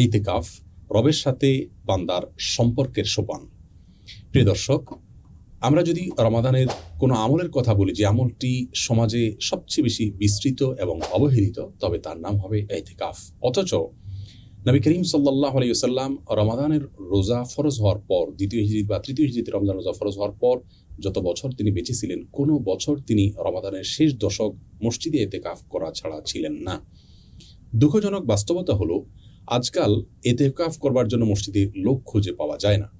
এইতেকাফ রবের সাথে বান্দার সম্পর্কের সোপান। প্রিয় দর্শক, আমরা যদি রমাদানের কোনো আমলের কথা বলি, যে আমলটি সমাজে সবচেয়ে বেশি বিস্তৃত এবং অবহেলিত, তবে তার নাম হবে এইতেকাফ অথচ নবী করিম সাল্লাহ আলাইসাল্লাম রমাদানের রোজা ফরজ হওয়ার পর, দ্বিতীয় হিজড়ি বা তৃতীয় হিজড়িতে রমজান রোজা ফরজ হওয়ার পর, যত বছর তিনি বেঁচে ছিলেন, কোনো বছর তিনি রমাদানের শেষ দশক মসজিদে এতেকাফ করা ছাড়া ছিলেন না। দুঃখজনক বাস্তবতা হলো আজকাল এতেকাফ করবার জন্য মসজিদে লোক খুঁজে পাওয়া যায় না।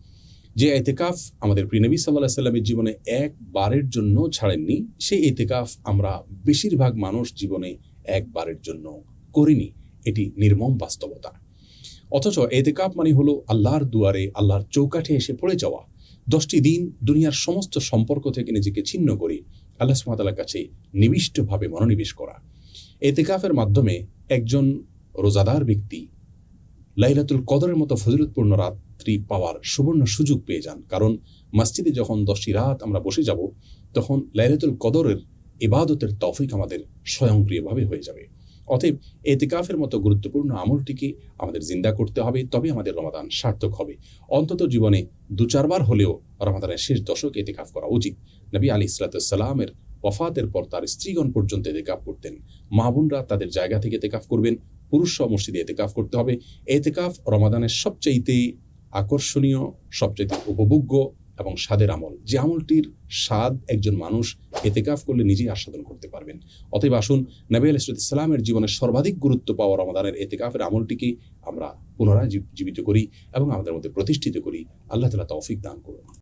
যে এতেকাফ আমাদের প্রিনবী সাল্লাহ সাল্লামের জীবনে একবারের জন্য ছাড়েননি, সেই এতেকাফ আমরা বেশিরভাগ মানুষ জীবনে একবারের জন্য করিনি। এটি নির্মম বাস্তবতা। অথচ এতেকাফ মানে হলো আল্লাহর দুয়ারে, আল্লাহর চৌকাঠে এসে পড়ে যাওয়া। দশটি দিন দুনিয়ার সমস্ত সম্পর্ক থেকে নিজেকে ছিন্ন করে আল্লাহ সুমাতালার কাছে নিবিষ্টভাবে মনোনিবেশ করা। এতেকাফের মাধ্যমে একজন রোজাদার ব্যক্তি লাইলাতুল কদরের মতো ফজিলতপূর্ণ রাত্রি পাওয়ার সুবর্ণ সুযোগ পেয়ে যান। কারণ মসজিদে যখন দশটি রাত আমরা বসে যাব, তখন লাইলাতুল কদরের ইবাদতের তফিক আমাদের স্বয়ংক্রিয়ভাবে হয়ে যাবে। অতএব এতেকাফের মতো গুরুত্বপূর্ণ আমলটিকে আমাদের জিন্দা করতে হবে তবে আমাদের রমাদান সার্থক হবে। অন্তত জীবনে দু চারবার হলেও রমাদানের শেষ দশক এতেকাফ করা উচিত। নবী আলী ইসলাতামের ওফাতের পর তার স্ত্রীগণ পর্যন্ত এতেকাফ করতেন। মা বোনরা তাদের জায়গা থেকে এতেকাফ করবেন। পুরুষ মসজিদে এতেকাফ করতে হবে। এতেকাফ রমাদানের সবচাইতে আকর্ষণীয়, সবচাইতে উপভোগ্য এবং স্বাদের আমল। যে আমলটির স্বাদ একজন মানুষ এতেকাফ করলে নিজেই আস্বাদন করতে পারবেন। অতএব আসুন নবী ইসলামের জীবনের সর্বাধিক গুরুত্ব পাওয়া রমাদানের এতেকাফের আমলটিকে আমরা পুনরায় জীবিত করি এবং আমাদের মধ্যে প্রতিষ্ঠিত করি। আল্লাহ তালা তৌফিক দান করুন।